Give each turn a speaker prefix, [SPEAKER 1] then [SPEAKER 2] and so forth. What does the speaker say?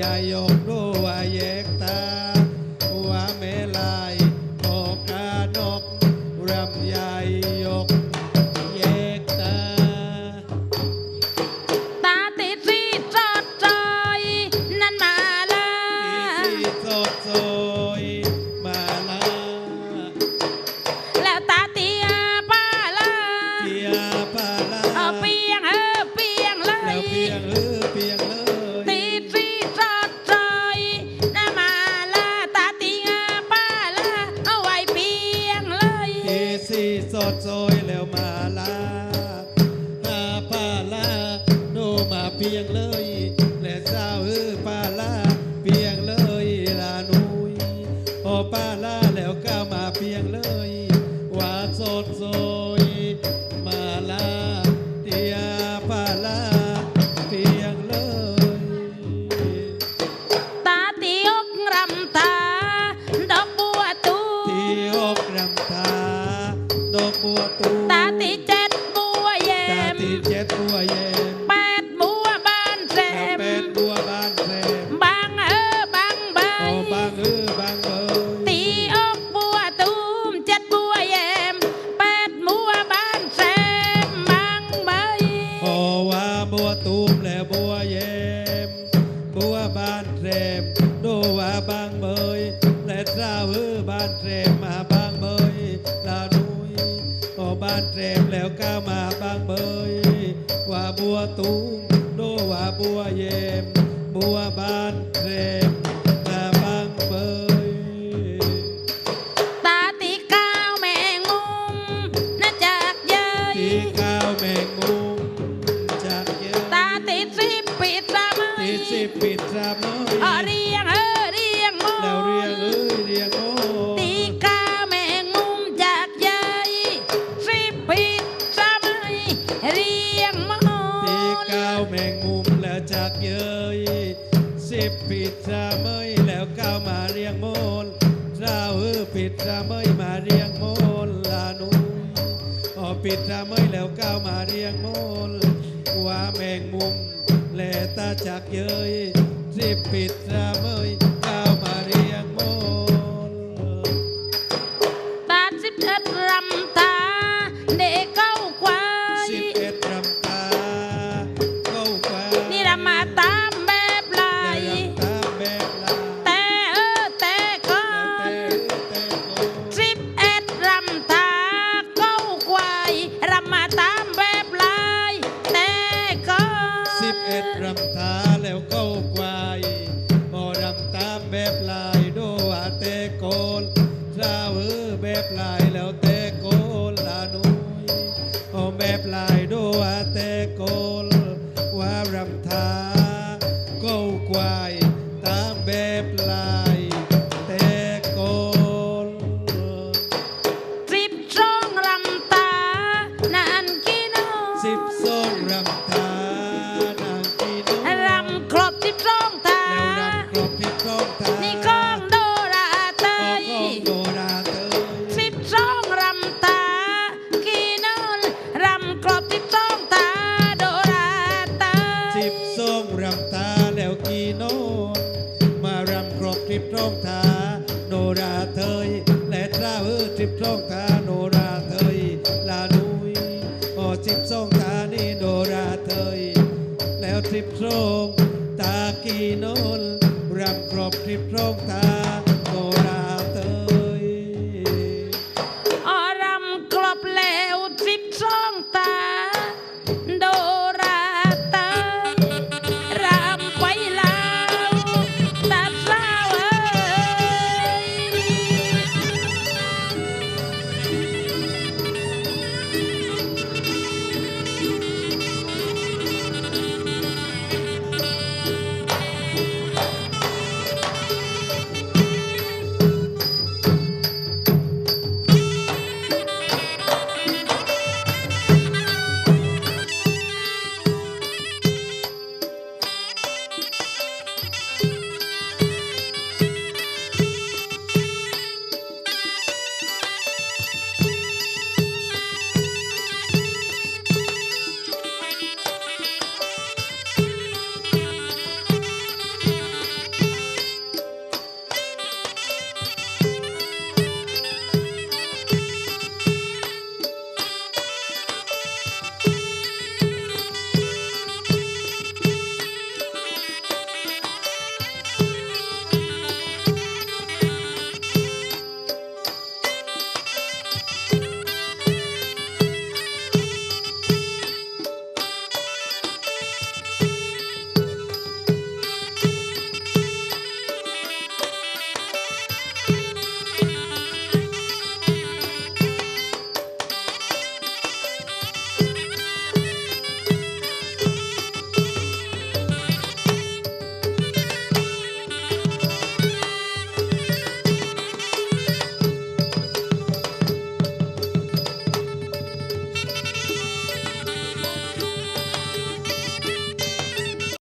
[SPEAKER 1] ยายกดูว่าแยกตาว่าเมลายโอกานกรำยายยกแยกตา
[SPEAKER 2] ตาติดรีดจอดจอย นั่นมาละ
[SPEAKER 1] ที่สดสวยม
[SPEAKER 2] ตาตี
[SPEAKER 1] เจ็
[SPEAKER 2] ดบัวแย
[SPEAKER 1] ตามที่เจ็ดบัวเย็น
[SPEAKER 2] แปดบัวบานแซ
[SPEAKER 1] แล้ว
[SPEAKER 2] ม
[SPEAKER 1] เป็ดบัวบานแพรม
[SPEAKER 2] บางเออบางใบ
[SPEAKER 1] โอบางเออบางเบย
[SPEAKER 2] ตีอกบัวตูมเจ็ดบัวแยมแปดบัวบานแซมบางใบ
[SPEAKER 1] โอว่าบัวตูมแล้วบัวเย็ม แพรมแล้วก้าวมาบางเบย ว่าบัวตูมดูว่าบัวเย็มบัวบานแพรมมาบางเบย
[SPEAKER 2] ตาตีก้าวแมงมุมน่าจากเย้ย
[SPEAKER 1] ที่ข้าวแมงมุมจากเยอะ
[SPEAKER 2] ตาตีสิบปิดตามือ
[SPEAKER 1] ที่สิบปิดสามน้อย
[SPEAKER 2] เออเรียงเอ ปิดตาเม
[SPEAKER 1] ยมาเรียงโมนลานุออปิดตาเมยแล้วก้าวมาเรียงโมนว่าแมงมุมแลตาจากเยยสิบปิดตาเมย Gypsum Ram Time. รีน
[SPEAKER 2] นล
[SPEAKER 1] รับ
[SPEAKER 2] ครอบ
[SPEAKER 1] ทริปโรงตา